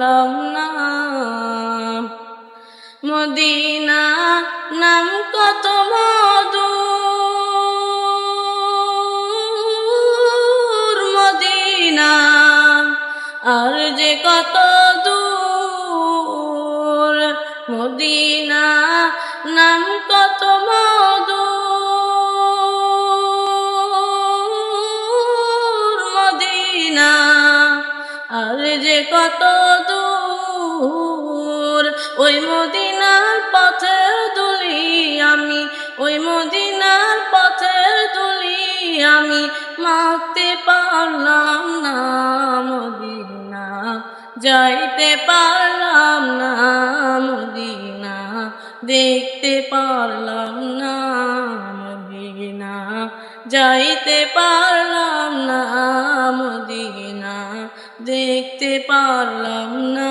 পারলাম না। মদিনা নাম কত মধুর মদিনা, আর যে কত দূর। মদিনা নাম কত মধুর মদিনা, আর যে কত ওই মদিনার পথের দুলি আমি, ওই মদিনার পথের দুলি আমি। মাখতে পারলাম না মদিনা, যাইতে পারলাম না মদিনা, দেখতে পারলাম না মদিনা, যাইতে পারলাম না মদিনা, দেখতে পারলাম না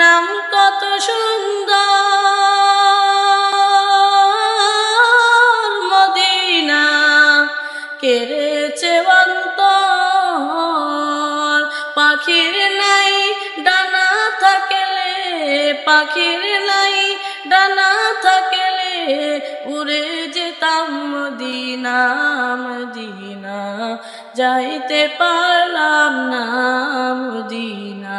নাম কত সুন্দর, মদিনা কেড়েছে অন্তর। পাখির নাই ডানা থাকলে, পাখির নাই ডানা থাকলে উড়ে যেতাম মদিনা মদিনা। যাইতে পারলাম না, মদিনা।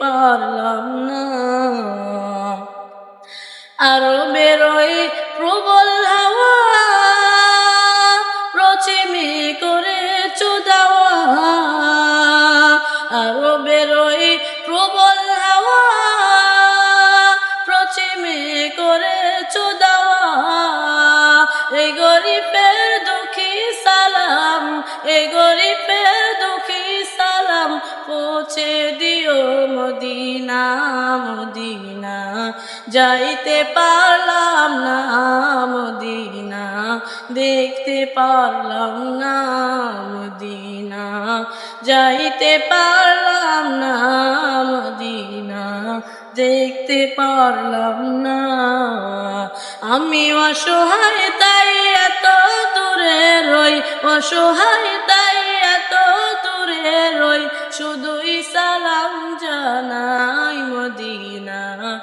পারলাম না। আরও বেরোই প্রবল হাওয়া প্রচিমে করে চুদাওয়া আরও বেরোই প্রবল হাওয়া প্রচিমে করে চুদাওয়া এই গরিবের দুঃখী সালাম এই গরিবের পৌঁছে দিও মদিনা মদিনা। যাইতে পারলাম না মদিনা, দেখতে পারলাম না মদিনা। যাইতে পারলাম না মদিনা, দেখতে পারলাম না। আমি অসহায়, তাই এত দূরে রই। অসহায়